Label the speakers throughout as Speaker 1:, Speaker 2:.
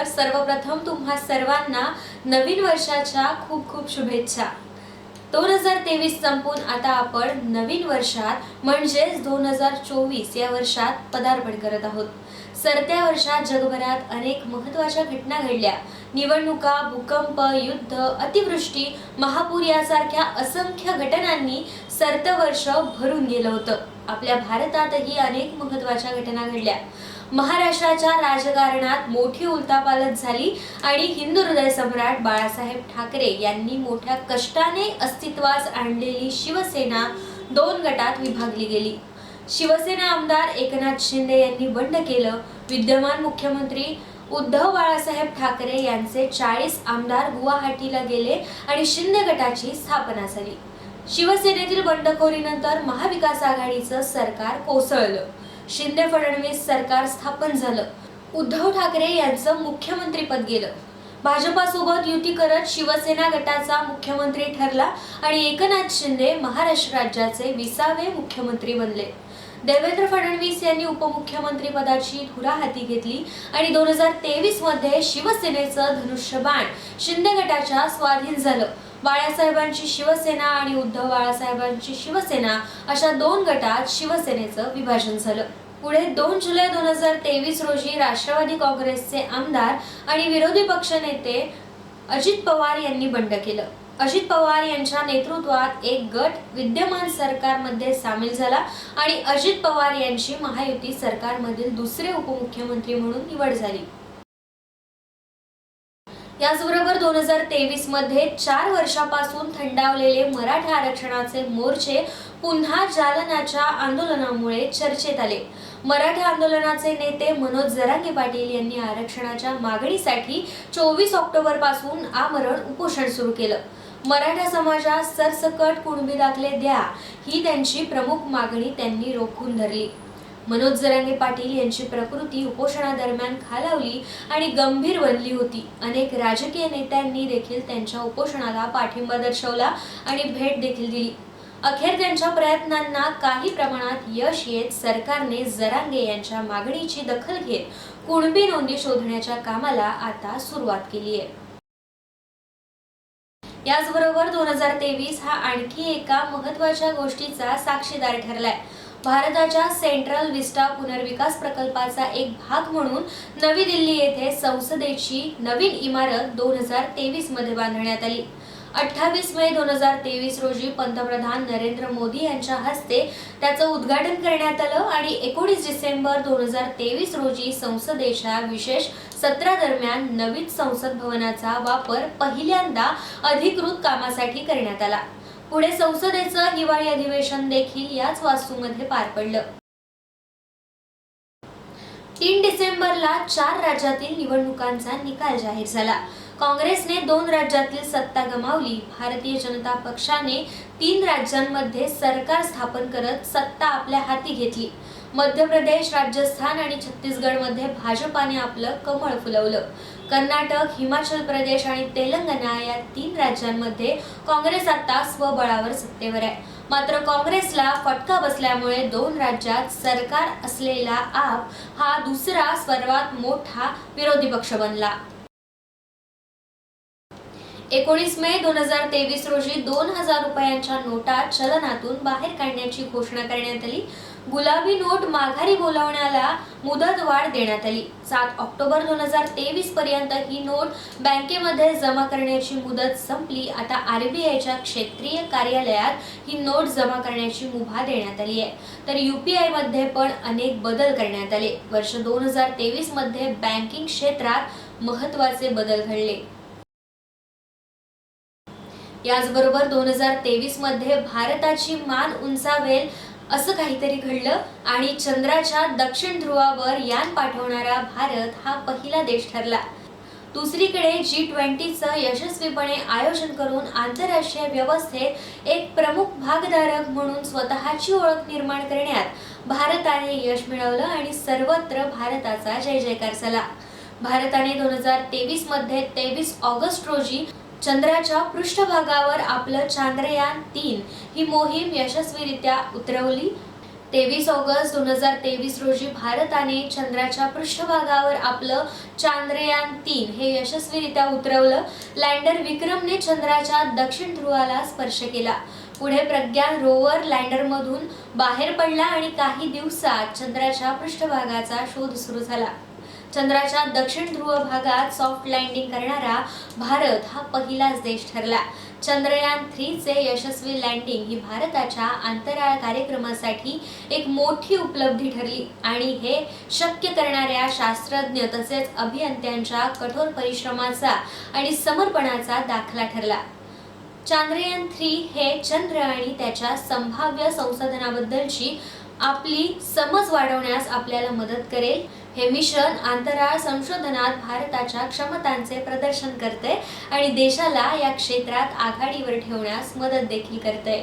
Speaker 1: तर सर्वप्रथम तुम्हा सर्वांना नवीन वर्षाच्या खूप खूप शुभेच्छा. दोन हजार तेवीस संपून आता आपण नवीन वर्षात म्हणजेच दोन हजार चोवीस या वर्षात पदार्पण करत आहोत. सरत्या वर्षात जगभरात अनेक महत्त्वाच्या घटना घडल्या. निवडणुका भूकंप युद्ध अतिवृष्टी महापूर यासारख्या असंख्य घटनांनी सरतं वर्ष भरून गेलं होतं. आपल्या भारतातही अनेक महत्त्वाच्या घटना घडल्या. महाराष्ट्राच्या राजकारणात मोठी उलतापालत झाली आणि हिंदू हृदय सम्राट बाळासाहेब ठाकरे यांनी मोठ्या कष्टाने अस्तित्वास आणलेली शिवसेना दोन गटात विभागली गेली. शिवसेना आमदार एकनाथ शिंदे यांनी बंड केलं. विद्यमान मुख्यमंत्री उद्धव बाळासाहेब ठाकरे यांचे चाळीस आमदार गुवाहाटीला गेले आणि शिंदे गटाची स्थापना झाली. शिवसेनेतील बंडखोरीनंतर महाविकास आघाडीचं सरकार कोसळलं. शिंदे फडणवीस सरकार स्थापन झालं. उद्धव ठाकरे यांचं मुख्यमंत्रीपद गेलं. भाजपासोबत युती करत शिवसेना गटाचा मुख्यमंत्री ठरला आणि एकनाथ शिंदे महाराष्ट्र राज्याचे विसावे मुख्यमंत्री बनले. देवेंद्र फडणवीस यांनी उपमुख्यमंत्री पदाची धुरा हाती घेतली आणि दोन हजार तेवीसमध्ये शिवसेनेचं धनुष्यबाण शिंदे गटाच्या स्वाधीन झालं. बाळासाहेबांची शिवसेना आणि उद्धव बाळासाहेबांची शिवसेना अशा दोन गटात शिवसेनेचं विभाजन झालं. पुढे दोन जुलै दोन हजार तेवीस रोजी राष्ट्रवादी काँग्रेसचे आमदार आणि विरोधी पक्षनेते अजित पवार यांनी बंड केलं. अजित पवार यांच्या नेतृत्वात एक गट विद्यमान सरकारमध्ये सामील झाला आणि अजित पवार यांची महायुती सरकारमधील दुसरे उपमुख्यमंत्री म्हणून निवड झाली. याचबरोबर दोन हजार तेवीसमध्ये चार वर्षापासून थंडावलेले मराठा आरक्षणाचे मोर्चे पुन्हा जालनाच्या आंदोलनामुळे चर्चेत आले. मराठा आंदोलनाचे नेते मनोज जरांगे पाटील यांनी आरक्षणाच्या मागणीसाठी चोवीस ऑक्टोबरपासून आमरण उपोषण सुरू केलं. मराठा समाजात सरसकट कुणबी दाखले द्या ही त्यांची प्रमुख मागणी त्यांनी रोखून धरली. मनोज जरांगे पाटील यांची प्रकृती उपोषणादरम्यान खालावली आणि गंभीर बनली होती. अनेक राजकीय नेत्यांनी देखील त्यांच्या उपोषणाला पाठिंबा दर्शवला आणि भेट देखील दिली. अखेर त्यांच्या प्रयत्नांना काही प्रमाणात यश येत सरकारने जरांगे यांच्या मागणीची दखल घेत कुणबी नोंदी शोधण्याच्या कामाला आता सुरुवात केली आहे. याचबरोबर दोन हजार तेवीस हा आणखी एका महत्त्वाच्या गोष्टीचा साक्षीदार ठरलाय. भारताच्या सेंट्रल विस्टा पुनर्विकास प्रकल्पाचा एक भाग म्हणून नवी दिल्ली येथे संसदेची नवीन इमारत दोन हजार तेवीसमध्ये बांधण्यात आली. अठ्ठावीस मे दोन हजार तेवीस रोजी पंतप्रधान नरेंद्र मोदी यांच्या हस्ते त्याचं उद्घाटन करण्यात आलं आणि एकोणीस डिसेंबर दोन हजार तेवीस रोजी संसदेच्या विशेष सत्रादरम्यान नवीन संसद भवनाचा वापर पहिल्यांदा अधिकृत कामासाठी करण्यात आला. पुढे संसदेचं हिवाळी अधिवेशन देखील याच वास्तूमध्ये पार पडलं. तीन डिसेंबरला चार राज्यातील निवडणुकांचा निकाल जाहीर झाला. काँग्रेसने दोन राज्यातील सत्ता गमावली. भारतीय जनता पक्षाने तीन राज्यांमध्ये सरकार स्थापन करत सत्ता आपल्या हाती घेतली. मध्य प्रदेश राजस्थान आणि छत्तीसगडमध्ये भाजपाने आपलं कमळ फुलवलं. कर्नाटक हिमाचल प्रदेश आणि तेलंगणा या तीन राज्यांमध्ये काँग्रेस आता स्वबळावर सत्तेवर आहे. मात्र काँग्रेसला फटका बसल्यामुळे दोन राज्यात सरकार असलेला आप हा दुसरा सर्वात मोठा विरोधी पक्ष बनला. एकोणीस मे दोन हजार तेवीस रोजी दोन हजार रुपयांच्या नोटा चलनातून बाहेर काढण्याची घोषणा करण्यात आली. गुलाबी नोट माघारी बोलावण्याला मुदत वाढ देण्यात आली. सात ऑक्टोबर दोन हजार तेवीस पर्यंत ही नोट बँकेमध्ये जमा करण्याची मुदत संपली. आता आरबीआयच्या क्षेत्रीय कार्यालयात ही नोट जमा करण्याची मुभा देण्यात आली आहे. तर युपीआयमध्ये पण अनेक बदल करण्यात आले. वर्ष दोन हजार तेवीसमध्ये बँकिंग क्षेत्रात महत्त्वाचे बदल घडले. याचबरोबर दोन हजार तेवीसमध्ये भारताची मान उंचावेल असं काहीतरी घडलं आणि चंद्राच्या दक्षिण ध्रुवावर यान पाठवणारा भारत हा पहिला देश ठरला. दुसरीकडे जी ट्वेंटीचं यशस्वीपणे आयोजन करून आंतरराष्ट्रीय व्यवस्थेत एक प्रमुख भागधारक म्हणून स्वतःची ओळख निर्माण करण्यात भारताने यश मिळवलं आणि सर्वत्र भारताचा जय जयकार झाला. भारताने दोन हजार तेवीसमध्ये तेवीस ऑगस्ट रोजी चंद्राच्या पृष्ठभागावर आपलं चांद्रयान तीन ही मोहीम यशस्वीरित्या उतरवली. तेवीस ऑगस्ट दोन हजार तेवीस रोजी भारताने चंद्राच्या पृष्ठभागावर आपलं चांद्रयान तीन हे यशस्वीरित्या उतरवलं. लँडर विक्रमने चंद्राच्या दक्षिण ध्रुवाला स्पर्श केला. पुढे प्रज्ञान रोवर लँडरमधून बाहेर पडला आणि काही दिवसात चंद्राच्या पृष्ठभागाचा शोध सुरू झाला. चंद्राच्या दक्षिण ध्रुव भागात सॉफ्ट लँडिंग करणारा भारत हा पहिलाच देश ठरला. चंद्रयान थ्रीचे यशस्वी लँडिंग ही भारताच्या अंतराळ कार्यक्रमासाठी एक मोठी उपलब्धी ठरली आणि हे शक्य करणाऱ्या शास्त्रज्ञ तसेच अभियंत्यांच्या कठोर परिश्रमाचा आणि समर्पणाचा दाखला ठरला. चांद्रयान थ्री हे चंद्र आणि त्याच्या संभाव्य संसाधनाबद्दलची आपली समज वाढवण्यास आपल्याला मदत करेल. हे मिशन अंतराळ संशोधनात भारताच्या क्षमतांचे प्रदर्शन करते आणि देशाला या क्षेत्रात आघाडीवर ठेवण्यास मदत देखील करते.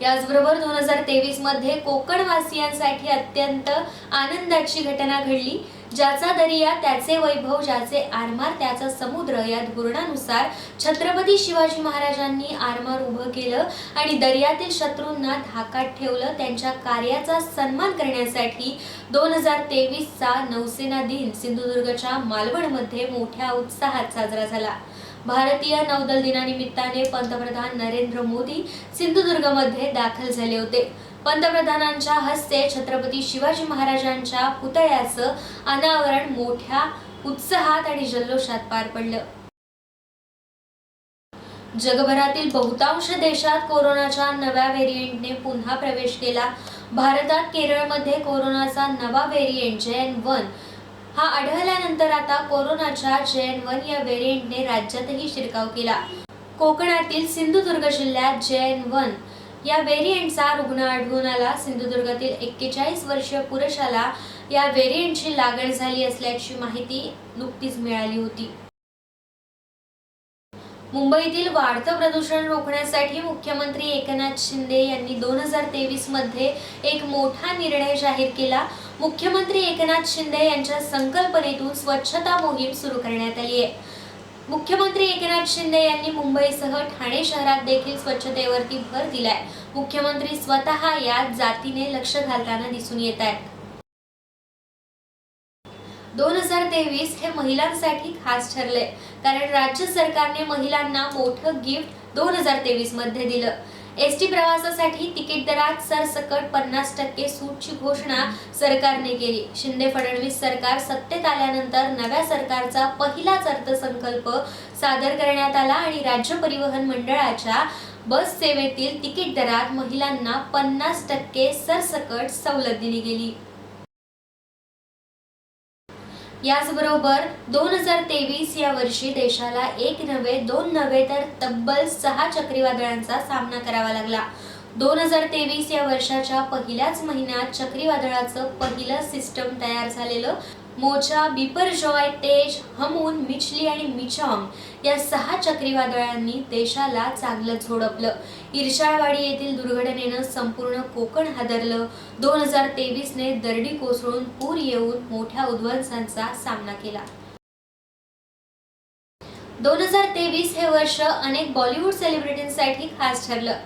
Speaker 1: याचबरोबर दोन हजार तेवीसमध्ये कोकणवासियांसाठी अत्यंत आनंदाची घटना घडली. ज्याचा दर्या त्याचे वैभव ज्याचे आरमार त्याचा समुद्र या धोरणानुसार छत्रपती शिवाजी महाराजांनी आरमार उभं केलं आणि दर्यातील शत्रूंना धाकात ठेवलं. त्यांच्या कार्याचा सन्मान करण्यासाठी दोन हजार तेवीसचा नौसेना दिन सिंधुदुर्गच्या मालवणमध्ये मोठ्या उत्साहात साजरा झाला. भारतीय नौदल दिनानिमित्ताने पंतप्रधान नरेंद्र मोदी सिंधुदुर्गमध्ये दाखल झाले होते. पंतप्रधानांच्या हस्ते छत्रपती शिवाजी महाराजांच्या पुतळ्याचं अनावरण मोठ्या उत्साहात आणि जल्लोषात पार पडलं. जगभरातील बहुतांश देशात कोरोनाच्या नव्या व्हेरियंटने पुन्हा प्रवेश केला. भारतात केरळमध्ये कोरोनाचा नवा व्हेरियंट जे एन वन हा आढळल्यानंतर आता कोरोनाच्या जे एन वन या व्हेरियंटने राज्यातही शिरकाव केला. कोकणातील सिंधुदुर्ग जिल्ह्यात जे एन वन या व्हेरियंटचा रुग्ण आढळून आला. सिंधुदुर्गातील एक्केचाळीस वर्षीय पुरुषाला या व्हेरियंटची लागण झाली असल्याची माहिती नुकतीच मिळाली होती. मुंबईतील वाढतं प्रदूषण रोखण्यासाठी मुख्यमंत्री एकनाथ शिंदे यांनी दोन हजार तेवीसमध्ये एक मोठा निर्णय जाहीर केला. मुख्यमंत्री एकनाथ शिंदे यांच्या संकल्पनेतून स्वच्छता मोहीम सुरू करण्यात आली आहे. मुख्यमंत्री एकनाथ शिंदे यांनी मुंबईसह ठाणे शहरात देखील स्वच्छतेवरती भर दिलाय. मुख्यमंत्री स्वतः या जातीने लक्ष घालताना दिसून येत आहेत. दोन हजार तेवीस हे महिलांसाठी खास ठरले कारण राज्य सरकारने महिलांना मोठं गिफ्ट दोन हजार तेवीसमध्ये दिलं. एस टी प्रवासासाठी तिकीट दरात सरसकट पन्नास टक्के सूटची घोषणा सरकारने केली. शिंदे फडणवीस सरकार सत्तेत आल्यानंतर नव्या सरकारचा पहिलाच अर्थसंकल्प सादर करण्यात आला आणि राज्य परिवहन मंडळाच्या बस सेवेतील तिकीट दरात महिलांना पन्नास टक्के सरसकट सवलत दिली गेली. याचबरोबर दोन हजार तेवीस या वर्षी देशाला एक नव्हे दोन नव्हे तर तब्बल सहा चक्रीवादळांचा सामना करावा लागला. दोन हजार तेवीस या वर्षाच्या पहिल्याच महिन्यात चक्रीवादळाचं पहिलं सिस्टम तयार झालेलं मोचा बिपरजॉय तेज हमून मिचली आणि मिचॉंग या सहा चक्रीवादळांनी देशाला चांगलं झोडपलं. इर्शाळवाडी येथील दुर्घटनेनं संपूर्ण कोकण हादरलं. दोन हजार तेवीसने दरडी कोसळून पूर येऊन मोठ्या उद्ध्वंसांचा सामना केला. दोन हजार तेवीस हे वर्ष अनेक बॉलिवूड सेलिब्रिटींसाठी खास ठरलं.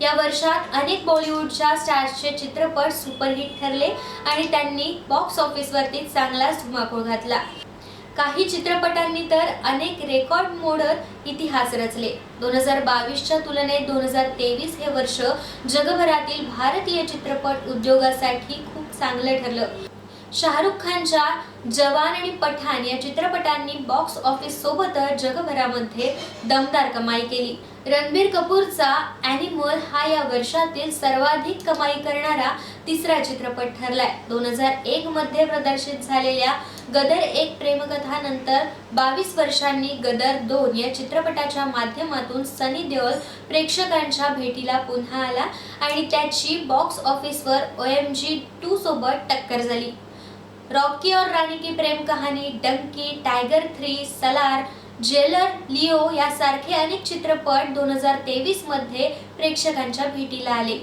Speaker 1: या वर्षात अनेक बॉलिवूडच्या स्टार्सचे चित्रपट सुपरहिट ठरले आणि त्यांनी बॉक्स ऑफिसवरती चांगलाच धुमाकूळ घातला. काही चित्रपटांनी तर अनेक रेकॉर्ड मोडत इतिहास रचले. दोन हजार बावीसच्या तुलनेत दोन हजार तेवीस हे वर्ष जगभरातील भारतीय चित्रपट उद्योगासाठी खूप चांगलं ठरलं. शाहरुख खानच्या जवान आणि पठाण या चित्रपटांनी बॉक्स ऑफिस सोबतच जगभरामध्ये दमदार कमाई केली. रणबीर कपूरचा ॲनिमल हा या वर्षातील सर्वाधिक कमाई करणारा तिसरा चित्रपट ठरलाय. दोन हजार एक मध्ये प्रदर्शित झालेल्या गदर एक प्रेमकथा नंतर बावीस वर्षांनी गदर दोन या चित्रपटाच्या माध्यमातून सनी देओल प्रेक्षकांच्या भेटीला पुन्हा आला आणि त्याची बॉक्स ऑफिसवर ओ एम जी टू सोबत टक्कर झाली. Rocky aur Rani ki Prem Kahani Dunki Tiger three Salaar Jailer Leo यासारखे अनेक चित्रपट दोन हजार तेवीसमध्ये प्रेक्षकांच्या भेटीला आले.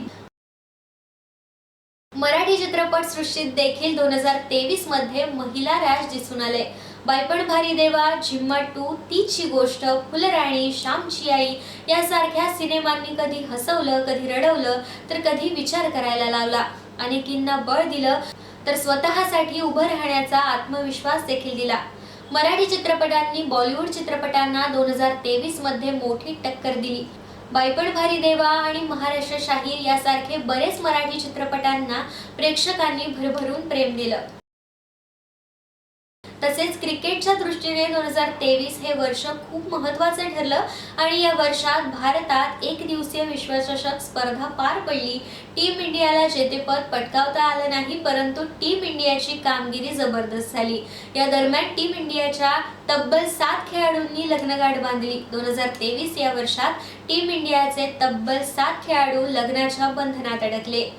Speaker 1: मराठी चित्रपट सृष्टीत देखील दोन हजार तेवीसमध्ये महिला राज दिसून आले. बायपण भारी देवा झिम्माटू तीची गोष्ट फुलराणी श्यामची आई यासारख्या सिनेमांनी कधी हसवलं कधी रडवलं तर कधी विचार करायला लावला. अनेकींना बळ दिलं तर स्वतःसाठी उभं राहण्याचा आत्मविश्वास देखील दिला. मराठी चित्रपटांनी बॉलिवूड चित्रपटांना दोन हजार तेवीसमध्ये मोठी टक्कर दिली. बायपड भारी देवा आणि महाराष्ट्र शाहीर यासारखे बरेच मराठी चित्रपटांना प्रेक्षकांनी भरभरून प्रेम दिलं. तसेच क्रिकेटच्या दृष्टीने दोन हजार तेवीस हे वर्ष खूप महत्वाचं ठरलं आणि या वर्षात भारतात एक दिवसीय विश्वचषक स्पर्धा पार पडली. टीम इंडियाला जेतेपद पटकावता आलं नाही परंतु टीम इंडियाची कामगिरी जबरदस्त झाली. या दरम्यान टीम इंडियाच्या तब्बल सात खेळाडूंनी लग्नगाठ बांधली. दोन हजार तेवीस या वर्षात टीम इंडियाचे तब्बल सात खेळाडू लग्नाच्या बंधनात अडकले.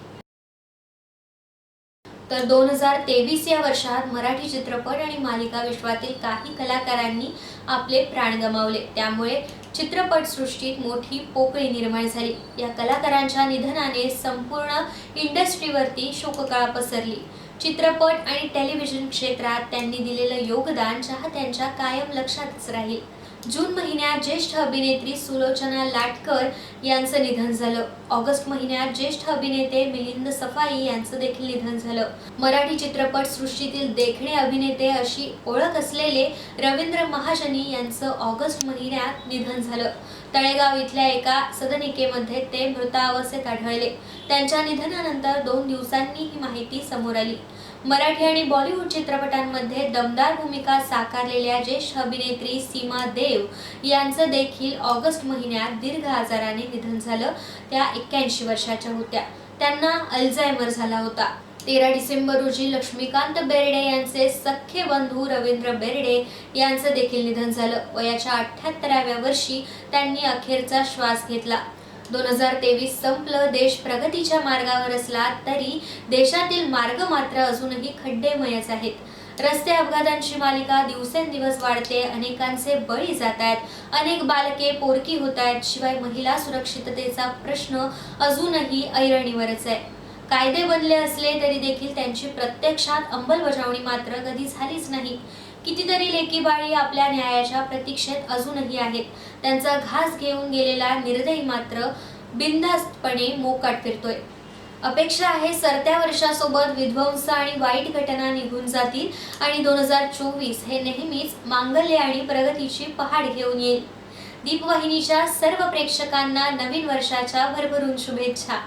Speaker 1: तर दोन हजार तेवीस या वर्षात मराठी चित्रपट आणि मालिका विश्वातील काही कलाकारांनी आपले प्राण गमावले. त्यामुळे चित्रपट सृष्टीत मोठी पोकळी निर्माण झाली. या कलाकारांच्या निधनाने संपूर्ण इंडस्ट्रीवरती शोककळा पसरली. चित्रपट आणि टेलिव्हिजन क्षेत्रात त्यांनी दिलेलं योगदान चाहत्यांच्या कायम लक्षातच राहील. जून महिन्यात ज्येष्ठ अभिनेत्री सुलोचना लाटकर यांचं निधन झालं. ऑगस्ट महिन्यात ज्येष्ठ अभिनेते मिलिंद सफाई यांचं देखील निधन झालं. मराठी चित्रपट सृष्टीतील देखणे अभिनेते अशी ओळख असलेले रवींद्र महाजनी यांचं ऑगस्ट महिन्यात निधन झालं. तळेगाव इथल्या एका सदनिकेमध्ये ते मृतावस्थेत आढळले. त्यांच्या निधनानंतर दोन दिवसांनी ही माहिती समोर आली. मराठी आणि बॉलिवूड चित्रपटांमध्ये दमदार भूमिका साकारलेल्या ज्येष्ठ अभिनेत्री सीमा देव यांचं देखील ऑगस्ट महिन्यात दीर्घ आजाराने निधन झालं. त्या एक्क्याऐंशी वर्षाच्या होत्या. त्यांना अल्झायमर झाला होता. तेरा डिसेंबर रोजी लक्ष्मीकांत बेर्डे यांचे सख्खे बंधू रवींद्र बेर्डे यांचं देखील निधन झालं. वयाच्या अठ्ठ्याहत्तराव्या वर्षी त्यांनी अखेरचा श्वास घेतला. दोन हजार तेवीस संपलं देश प्रगतीच्या मार्गावर असला तरी देशातील मार्ग मात्र अजूनही खड्डेमयच आहेत. रस्ते अपघातांची मालिका दिवसेंदिवस वाढते अनेकांचे बळी जात आहेत. अनेक बालके पोरकी होत आहेत शिवाय महिला सुरक्षिततेचा प्रश्न अजूनही ऐरणीवरच आहे. कायदे बनले असले तरी देखील त्यांची प्रत्यक्षात अंमलबजावणी मात्र कधी झालीच नाही. कितीतरी लेकी बाळी आपल्या न्यायाच्या प्रतीक्षेत अजूनही आहेत. त्यांचा घास घेऊन गेलेला निर्दयी मात्र बिनधास्तपणे मोकाट फिरतोय. अपेक्षा आहे सरत्या वर्षासोबत विध्वंस आणि वाईट घटना निघून जातील आणि दोन हजार चोवीस हे नेहमीच मांगल्य आणि प्रगतीची पहाड घेऊन येईल. दीपवाहिनीच्या सर्व प्रेक्षकांना नवीन वर्षाच्या भरभरून शुभेच्छा.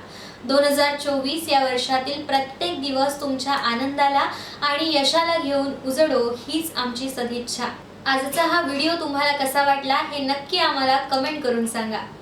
Speaker 1: दोन हजार चोवीस या वर्षातील प्रत्येक दिवस तुमच्या आनंदाला आणि यशाला घेऊन उजडो हीच आमची सदिच्छा. आजचा हा व्हिडिओ तुम्हाला कसा वाटला हे नक्की आम्हाला कमेंट करून सांगा.